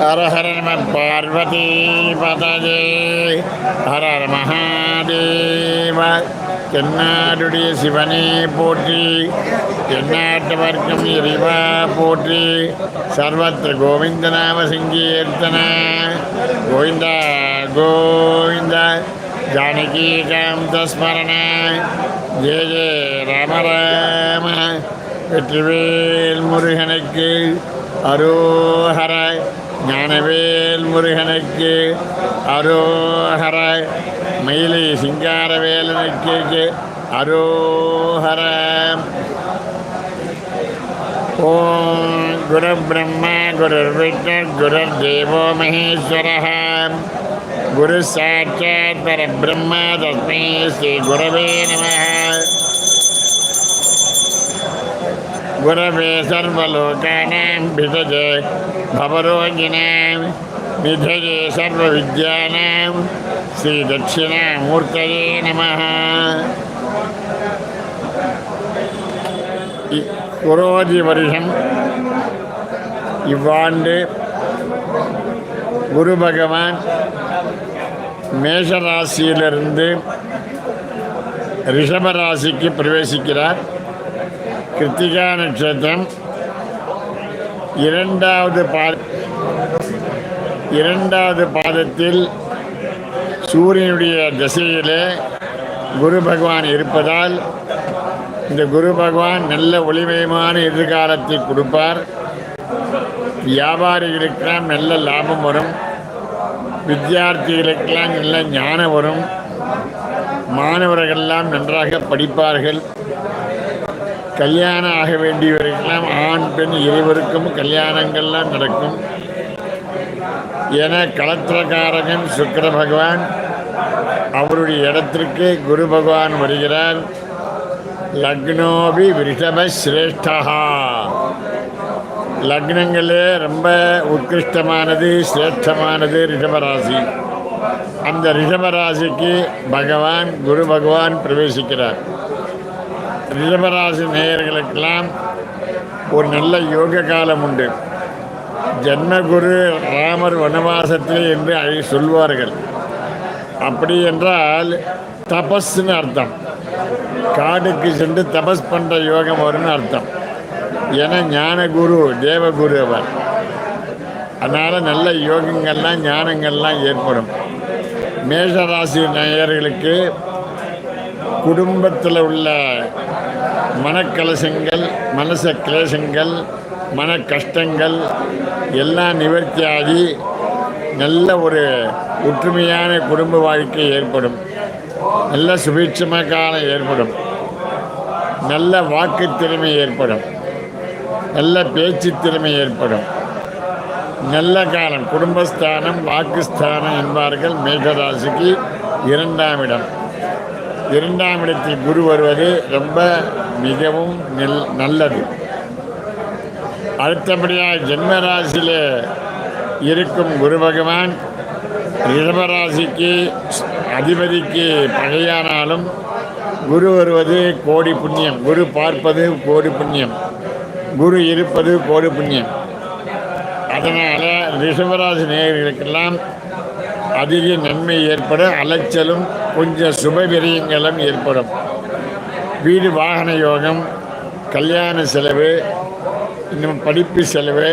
ஹர ஹர நம பார்வதி பதஜே ஹர ஹர மகாதேவ தென்னாடுடைய சிவனே போற்றி தென்னாட்டவர்க்கம் இறைவா போற்றி சர்வத்திர கோவிந்த நாம சங்கீர்த்தன கோவிந்தா கோவிந்த ஜானகீகாந்த ஸ்மரண ஜெய ஜெய ராம ராம வெற்றிவேல் முருகனுக்கு அரோஹர ஞானவேல் முருகனுக்கு அரோஹர மயிலை சிங்காரவேலனுக்கு அரோஹர ஓம் குரு பிரம்மா குரு விஷ்ணு குரு தேவோ மகேஸ்வர குரு சாட்சாத் பரபிரம்மா தஸ்மை ஸ்ரீ குரவே நமः गुरवे सर्वलोकानां भिषजे भवरोगिणां निधये सर्वविद्यानां श्रीदक्षिणामूर्तये नमः இ- குரோதி வருஷம் இவ்வாண்டு குரு பகவான் மேஷராசியிலிருந்து ரிஷபராசிக்கு பிரவேசிக்கிறார் கிருத்திகா நட்சத்திரம் இரண்டாவது பா இரண்டாவது பாதத்தில் சூரியனுடைய திசையிலே குரு பகவான் இருப்பதால் இந்த குரு பகவான் நல்ல ஒளிமயமான எதிர்காலத்தை கொடுப்பார். வியாபாரிகளுக்கெல்லாம் நல்ல லாபம் வரும். வித்தியார்த்திகளுக்கெல்லாம் நல்ல ஞானம் வரும். மாணவர்கள்லாம் நன்றாக படிப்பார்கள். கல்யாணம் ஆக வேண்டியவர்களெல்லாம் ஆண் பெண் இருவருக்கும் கல்யாணங்கள்லாம் நடக்கும். என களத்திரகாரகன் சுக்கர பகவான் அவருடைய இடத்திற்கு குரு பகவான் வருகிறார். லக்னோபி ரிஷப சிரேஷ்டா லக்னங்களே ரொம்ப உத்கிருஷ்டமானது சிரேஷ்டமானது ரிஷபராசி அந்த ரிஷபராசிக்கு பகவான் குரு பகவான் பிரவேசிக்கிறார். ரிஷபராசி நேயர்களுக்கெல்லாம் ஒரு நல்ல யோக காலம் உண்டு. ஜென்மகுரு ராமர் வனவாசத்திலே என்று அதை சொல்வார்கள். அப்படி என்றால் தபஸ்ன்னு அர்த்தம். காடுக்கு சென்று தபஸ் பண்ணுற யோகம் வரும்னு அர்த்தம். ஏன்னா ஞானகுரு தேவகுரு அவர். அதனால் நல்ல யோகங்கள்லாம் ஞானங்கள்லாம் ஏற்படும். மேஷராசி நேயர்களுக்கு குடும்பத்தில் உள்ள மனக்கலசங்கள் மனச கிளேசங்கள் மன கஷ்டங்கள் எல்லாம் நிவர்த்தியாகி நல்ல ஒரு ஒற்றுமையான குடும்ப வாழ்க்கை ஏற்படும். நல்ல சுபீட்சம காலம் ஏற்படும். நல்ல வாக்கு திறமை ஏற்படும். நல்ல பேச்சு திறமை ஏற்படும். நல்ல காலம். குடும்பஸ்தானம் வாக்குஸ்தானம் என்பார்கள் மேகராசிக்கு இரண்டாம் இடம். இரண்டாம் இடத்தில் குரு வருவது ரொம்ப மிகவும் நெல் நல்லது. அடுத்தபடியாக ஜென்மராசியில் இருக்கும் குரு பகவான் ரிஷபராசிக்கு அதிபதிக்கு பகையானாலும் குரு வருவது கோடி புண்ணியம். குரு பார்ப்பது கோடி புண்ணியம். குரு இருப்பது கோடி புண்ணியம். அதனால் ரிஷபராசி நேயர்களுக்கெல்லாம் அதிக நன்மை ஏற்பட அலைச்சலும் கொஞ்சம் சுபவிரயங்களும் ஏற்படும். வீடு வாகன யோகம் கல்யாண செலவு இன்னும் படிப்பு செலவு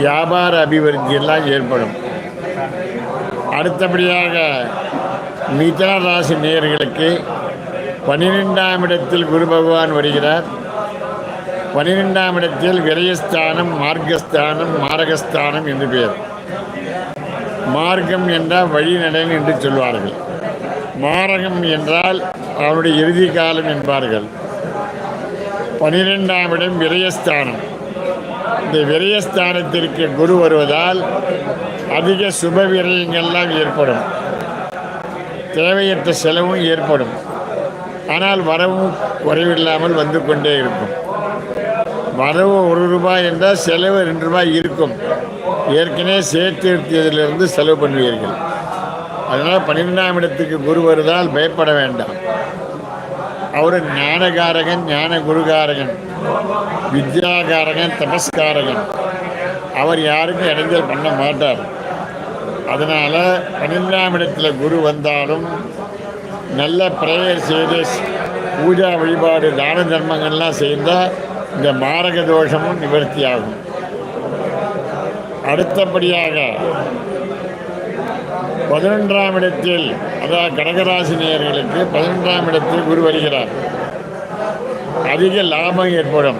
வியாபார அபிவிருத்தி எல்லாம் ஏற்படும். அடுத்தபடியாக மிதன ராசி நேயர்களுக்கு பன்னிரெண்டாம் இடத்தில் குரு பகவான் வருகிறார். பன்னிரெண்டாம் இடத்தில் விரயஸ்தானம் மார்க்கஸ்தானம் மாரகஸ்தானம் என்று பெயர் மார்க்கம் என்றால் வழிநடன் என்று சொல்வார்கள். மாரகம் என்றால் அவனுடைய இறுதி காலம் என்பார்கள். பனிரெண்டாம் இடம் விரயஸ்தானம். இந்த விரயஸ்தானத்திற்கு குரு வருவதால் அதிக சுப விரயங்கள்லாம் ஏற்படும். தேவையற்ற செலவும் ஏற்படும். ஆனால் வரவும் குறைவில்லாமல் வந்து கொண்டே இருக்கும். வரவு ஒரு ரூபாய் என்றால் செலவு ரெண்டு ரூபாய் இருக்கும். ஏற்கனவே சேர்த்து செலவு பண்ணுவீர்கள். அதனால் பன்னிரெண்டாம் இடத்துக்கு குரு வருதால் பயப்பட வேண்டாம். அவர் ஞானகாரகன் ஞான குருகாரகன் வித்யாகாரகன் தபஸ்காரகன். அவர் யாருக்கும் இடைஞ்சல் பண்ண மாட்டார். அதனால் பன்னிரெண்டாம் இடத்துல குரு வந்தாலும் நல்ல ப்ரேயர் செய்து பூஜா வழிபாடு தான தர்மங்கள்லாம் செய்தால் இந்த மாரக தோஷமும் நிவர்த்தி ஆகும் அடுத்தபடியாக பதினொன்றாம் இடத்தில் அதாவது கடகராசி நேயர்களுக்கு பதினொன்றாம் இடத்தில் குரு வருகிறார். அதிக லாபம் ஏற்படும்.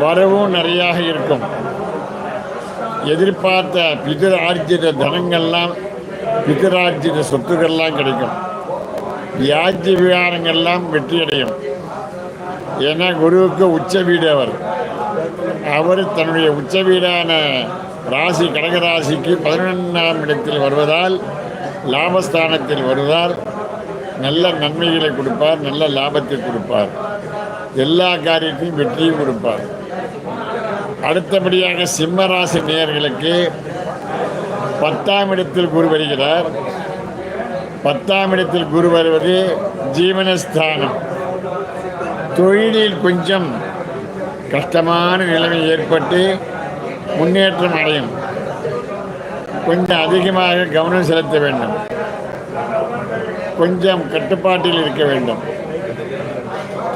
வரவும் நிறையாக இருக்கும். எதிர்பார்த்த பிதிரார்ஜித தனங்கள்லாம் பிதிரார்ஜித சொத்துக்கள்லாம் கிடைக்கும். வியாஜ்ய விவகாரங்கள்லாம் வெற்றியடையும். ஏன்னா குருவுக்கு உச்ச வீடு அவர். அவர் தன்னுடைய உச்ச வீடான ராசி கடகராசிக்கு பதினொன்றாம் இடத்தில் வருவதால் லாபஸ்தானத்தில் வருவதால் நல்ல நன்மைகளை கொடுப்பார் நல்ல லாபத்தை கொடுப்பார். எல்லா காரியத்தையும் வெற்றியும் கொடுப்பார். அடுத்தபடியாக சிம்ம ராசி நேயர்களுக்கு பத்தாம் இடத்தில் குரு வருகிறார். பத்தாம் இடத்தில் குரு வருவது ஜீவனஸ்தானம். தொழிலில் கொஞ்சம் கஷ்டமான நிலைமை ஏற்பட்டு முன்னேற்றம் அடையும். கொஞ்சம் அதிகமாக கவனம் செலுத்த வேண்டும். கொஞ்சம் கட்டுப்பாட்டில் இருக்க வேண்டும்.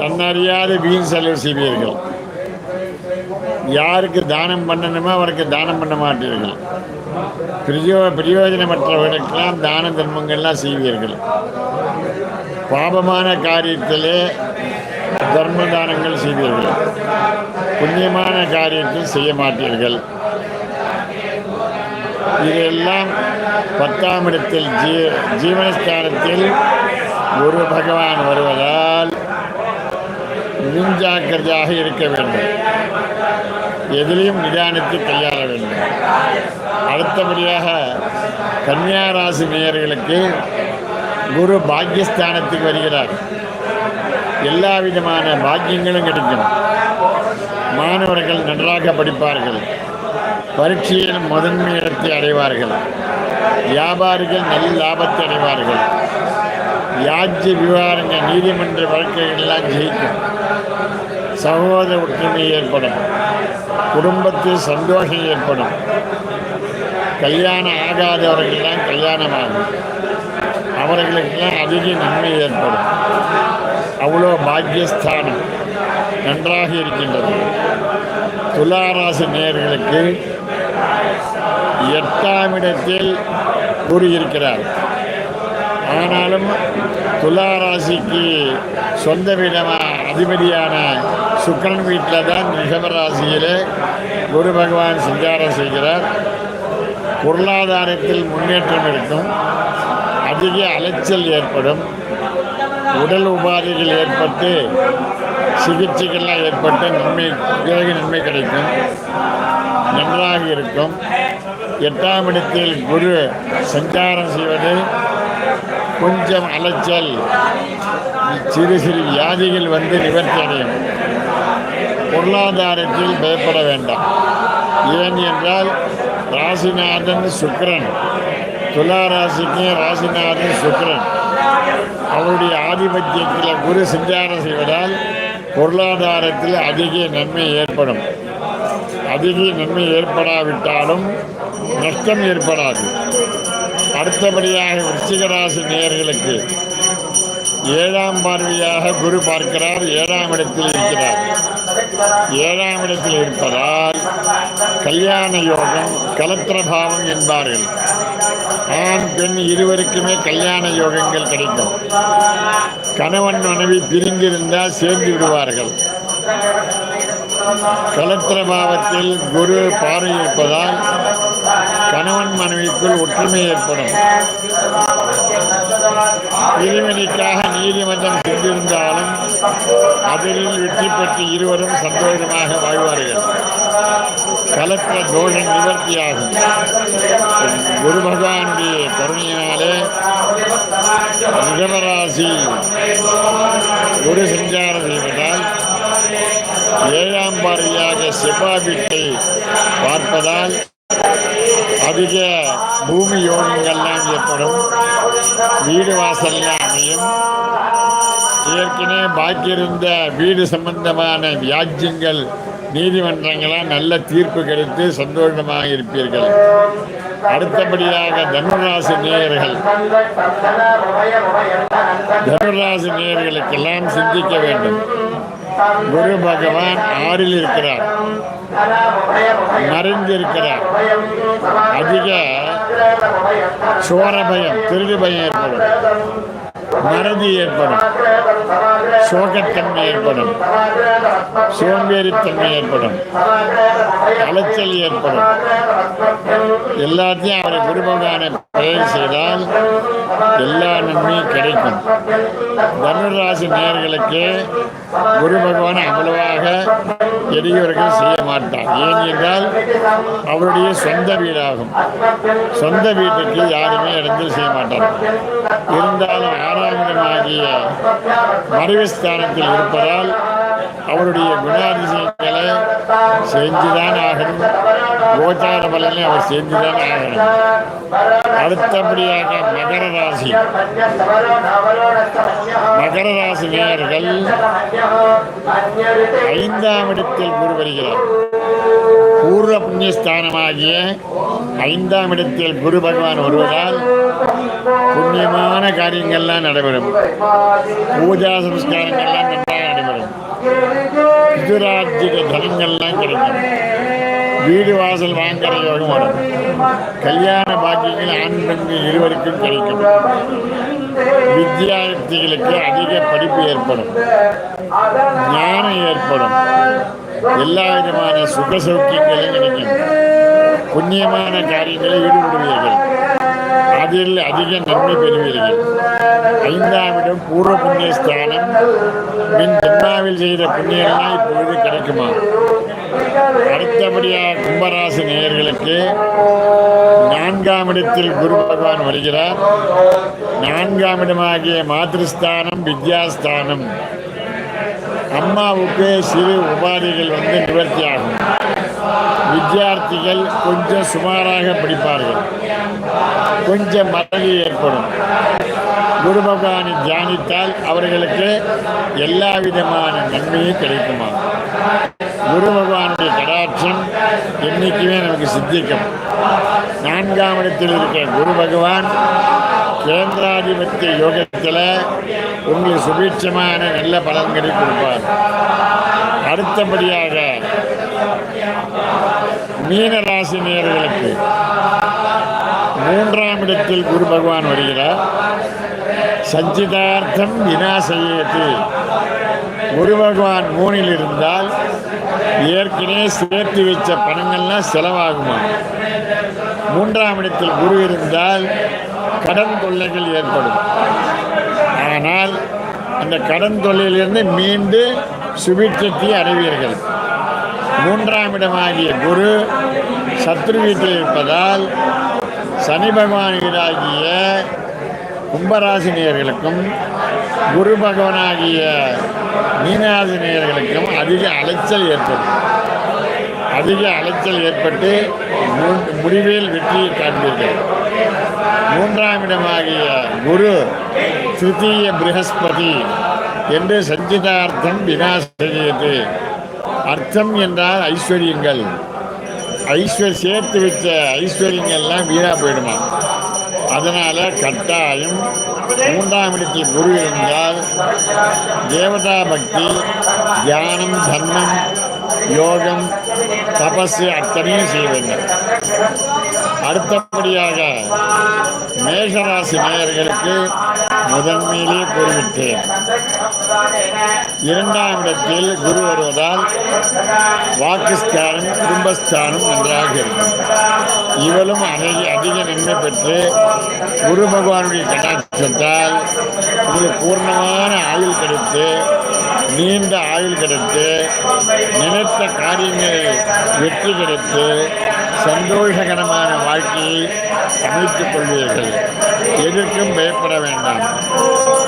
தன்னறியாத வீண் செலவு செய்வீர்கள். யாருக்கு தானம் பண்ணணுமோ அவருக்கு தானம் பண்ண மாட்டீர்கள். பிரயோ பிரயோஜனமற்றவர்களுக்கெல்லாம் தான தர்மங்கள்லாம் செய்வீர்கள். பாபமான காரியத்திலே தர்ம தானங்கள் செய்வீர்கள். புண்ணியமான காரியத்தில் செய்ய மாட்டீர்கள். இதெல்லாம் பத்தாம் இடத்தில் ஜீ ஜீவனஸ்தானத்தில் குரு பகவான் வருவதால் முன்ஜாக்கிரதையாக இருக்க வேண்டும். எதிலையும் நிதானித்து கையாள வேண்டும். அடுத்தபடியாக கன்னியாராசி நேயர்களுக்கு குரு பாக்கியஸ்தானத்துக்கு வருகிறார். எல்லா விதமான பாக்கியங்களும் கிடைக்கும். மாணவர்கள் நன்றாக படிப்பார்கள். பரீட்சையில் முதன்மை இடத்தை அடைவார்கள். வியாபாரிகள் நல்ல லாபத்தை அடைவார்கள். யாஜ்ய விவகாரங்கள் நீதிமன்ற வழக்குகள் எல்லாம் ஜெயிக்கும். சகோதர ஒற்றுமை ஏற்படும். குடும்பத்தில் சந்தோஷம் ஏற்படும். கல்யாணம் ஆகாதவர்கள்லாம் கல்யாணமாகும். அவர்களுக்கெல்லாம் அதிக நன்மை ஏற்படும். அவ்வளோ பாக்கியஸ்தானம் நன்றாக இருக்கின்றது. துலாராசி நேர்களுக்கு எட்டாம் இடத்தில் கூறியிருக்கிறார் ஆனாலும் துலாராசிக்கு சொந்த விதமாக அதிபதியான சுக்கரன் வீட்டில் தான் ரிஷபராசியிலே குரு பகவான் சஞ்சாரம் செய்கிறார். பொருளாதாரத்தில் முன்னேற்றம் இருக்கும். அதிக அலைச்சல் ஏற்படும். உடல் உபாதைகள் ஏற்பட்டு சிகிச்சைகள்லாம் ஏற்பட்டு நன்மை பிறகு நன்மை கிடைக்கும். நன்றாக இருக்கும். எட்டாம் இடத்தில் குரு சஞ்சாரம் செய்வது கொஞ்சம் அலைச்சல். சிறு சிறு வியாதிகள் வந்து நிவர்த்தி அடையும். பொருளாதாரத்தில் பயப்பட வேண்டாம். ஏன் என்றால் ராசிநாதன் சுக்கரன். துலா ராசிக்கு ராசிநாதன் சுக்கரன். அவருடைய ஆதிபத்தியத்தில் குரு சஞ்சாரம் செய்வதால் பொருளாதாரத்தில் அதிக நன்மை ஏற்படும். அதிக நன்மை ஏற்படாவிட்டாலும் நஷ்டம் ஏற்படாது. அடுத்தபடியாக விருச்சிக நேர்களுக்கு ஏழாம் பார்வையாக குரு பார்க்கிறார் ஏழாம் இடத்தில் இருக்கிறார். ஏழாம் இடத்தில் இருப்பதால் கல்யாண யோகம் கலத்திர பாவம் என்பார்கள். ஆண் பெண் இருவருக்குமே கல்யாண யோகங்கள் கிடைக்கும். கணவன் மனைவி பிரிந்திருந்தால் சேர்ந்து விடுவார்கள். கலத்திர பாவத்தில் குரு பார்வை இருப்பதால் கணவன் மனைவிக்குள் ஒற்றுமை ஏற்படும். பிரிவினைக்காக நீதிமன்றம் சென்றிருந்தாலும் அதில் வெற்றி பெற்று இருவரும் சந்தோஷமாக வாழ்வார்கள். கலத்திர தோஷம் நிவர்த்தியாகும். குரு பகவானுடைய கருணையினாலே ரிஷபராசி குரு சஞ்சாரம் செய்வதால் ஏழாம் பார்வையாக செவ்வாய் வீட்டை பார்ப்பதால் அதிக பூமி யோகங்கள்லாம் ஏற்படும். வீடு வாசல்லாம் அமையும். ஏற்கனவே பாக்கியிருந்த வீடு சம்பந்தமான வியாஜ்யங்கள் நீதிமன்றங்களால் நல்ல தீர்ப்பு கிடைத்து சந்தோஷமாக இருப்பீர்கள். அடுத்தபடியாக தனுராசி நேயர்கள். தனுராசி நேயர்களுக்கெல்லாம் சிந்திக்க வேண்டும். குரு பகவான் ஆறில் இருக்கிறார். மறைந்திருக்கிறார். அதிக சோர பயம் திருடு பயம் ஏற்படும். மறதி ஏற்படும். சோகத்தன்மை ஏற்படும். சோம்பேறித்தன்மை ஏற்படும். அலைச்சல் ஏற்படும். எல்லாத்தையும் அவரை குரு பகவானை செய்தால் எல்லா நன்மையும் கிடைக்கும். தனுராசி நேர்களுக்கு குரு பகவான் அவ்வளவாக எளியவர்கள் செய்ய மாட்டார். ஏன் என்றால் அவருடைய சொந்த வீடாகும். சொந்த வீட்டுக்கு யாருமே இடத்தில் செய்ய மாட்டார் இருந்தாலும் ஆறாம் இடமாகிய மறைவுஸ்தானத்தில் இருப்பதால் அவருடைய குணாதிசயங்களை செஞ்சுதான் ஆகணும். கோச்சார பலனை அவர் செஞ்சுதான் ஆகணும். அடுத்தபடியாக மகர ராசி மகர ராசி நேயர்கள் ஐந்தாம் இடத்தில் குரு வருகிறார். பூர்வ புண்ணியஸ்தானமாகிய ஐந்தாம் இடத்தில் குரு பகவான் வருவதால் புண்ணியமான காரியங்கள்லாம் நடைபெறும். பூஜா சம்ஸ்காரங்கள்லாம் நன்றாக நடைபெறும். பிதுராஜ்ய தனங்கள்லாம் கிடைக்கும். வீடு வாசல் வாங்குற யோகம் வரும். கல்யாண பாக்கியங்கள் ஆண் பெண்கள் இருவருக்கும் கிடைக்கும். வித்தியார்த்திகளுக்கு அதிக படிப்பு ஏற்படும். ஞானம் ஏற்படும். எல்லா விதமான சுக சௌக்கியங்களும் கிடைக்கும். புண்ணியமான காரியங்களில் ஈடுபடுவீர்கள். அதில் அதிக நன்மை பெறுவீர்கள். ஐந்தாம் இடம் பூர்வ புண்ணிய ஸ்தானம் பின் ஜென்மாவில் செய்த புண்ணியம்லாம் இப்பொழுது கிடைக்குமா? அடுத்தபடியாக கும்பராசி நேயர்களுக்கு நான்காம் இடத்தில் குரு பகவான் வருகிறார். நான்காம் இடமாகிய மாதிருஸ்தானம் வித்யாஸ்தானம். அம்மாவுக்கு சிறு உபாதைகள் வந்து நிவர்த்தியாகும். வித்தியார்த்திகள் கொஞ்சம் சுமாராக படிப்பார்கள். கொஞ்சம் மறதி ஏற்படும். குரு பகவானை தியானித்தால் அவர்களுக்கு எல்லா விதமான நன்மையும் கிடைக்குமா? குரு பகவானுடைய கடாட்சம் என்னைக்குமே நமக்கு சித்திக்கும். நான்காம் இடத்தில் இருக்கிற குரு பகவான் கேந்திராதிபத்திய யோகத்தில் உங்களுக்கு சுபீட்சமான நல்ல பலன்களை கொடுப்பார். அடுத்தபடியாக மீன ராசி மூன்றாம் இடத்தில் குரு பகவான் வருகிறார். சஞ்சிதார்த்தம் வினாசையது குரு பகவான் மூணில் இருந்தால் ஏற்கனவே சேர்த்து வச்ச பணங்கள்லாம் செலவாகுமா? மூன்றாம் இடத்தில் குரு இருந்தால் கடன் தொல்லைகள் ஏற்படும். ஆனால் அந்த கடன் தொல்லையிலிருந்து மீண்டு சுபிட்சத்தை அடைவீர்கள். மூன்றாம் இடமாகிய குரு சத்ரு வீட்டில் இருப்பதால் சனி பகவான் வீடாகிய கும்பராசினியர்களுக்கும் குரு பகவானாகிய மீனராசினியர்களுக்கும் அதிக அலைச்சல் ஏற்படும். அதிக அலைச்சல் ஏற்பட்டு மூன்று முடிவில் வெற்றியை காண்பீர்கள். மூன்றாம் இடமாகிய குரு திருத்தீய பிரகஸ்பதி என்று சஞ்சிதார்த்தம் வினாசகியது அர்த்தம் என்றால் ஐஸ்வர்யங்கள். ஐஸ்வர் சேர்த்து வச்ச ஐஸ்வர்யங்கள்லாம் வீணாக போயிடுமா? அதனால் கட்டாயம் மூன்றாம் இடத்தில் குரு இருந்தால் தேவதா பக்தி தியானம் தர்மம் யோகம் தபசு அத்தனையும் செய்ய வேண்டும். அடுத்தபடியாக மேகராசி நேயர்களுக்கு முதன்மையிலே கூறிவிட்டேன். இரண்டாம் இடத்தில் குரு வருவதால் வாக்குஸ்தானம் குடும்பஸ்தானம் நன்றாக இருக்கும். இவளும் அதிக அதிக நன்மை பெற்று குரு பகவானுடைய கட்டாட்சத்தால் உங்களுக்கு பூர்ணமான ஆயுள் கிடைத்து நீண்ட ஆயுள் கிடைத்து நினைத்த காரியங்களில் வெற்றி கிடைத்து சந்தோஷகரமான வாழ்க்கையை அமைத்துக் கொள்வீர்கள். எதற்கும் பயப்பட வேண்டாம்.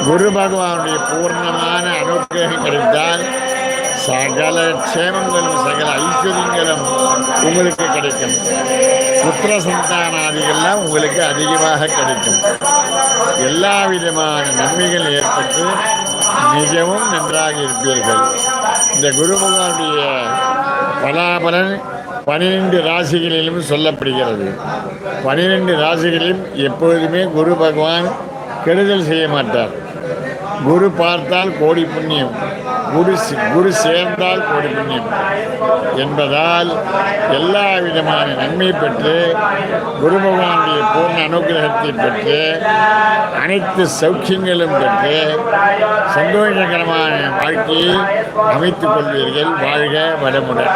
குரு பகவானுடைய பூர்ணமான அனுகிரகம் கிடைத்தால் சகல க்ஷேமங்களும் சகல ஐஸ்வர்யங்களும் உங்களுக்கு கிடைக்கும். புத்திர சந்தானாதிகள்லாம் உங்களுக்கு அதிகமாக கிடைக்கும். எல்லா விதமான நன்மைகள் ஏற்பட்டு மிகவும் நன்றாக இருப்பீர்கள். இந்த குரு பகவானுடைய பலாபலன் பனிரெண்டு ராசிகளிலும் சொல்லப்படுகிறது. பனிரெண்டு ராசிகளிலும் எப்போதுமே குரு பகவான் கெடுதல் செய்ய மாட்டார். குரு பார்த்தால் கோடி புண்ணியம். குரு குரு சேர்ந்தால் கோடி புண்ணியம் என்பதால் எல்லா விதமான நன்மை பெற்று குரு பகவானுடைய பூர்ண அனுகிரகத்தை பெற்று அனைத்து சௌக்கியங்களும் பெற்று சந்தோஷகரமான வாழ்க்கையை அமைத்துக் கொள்வீர்கள். வாழ்க வளமுடன்.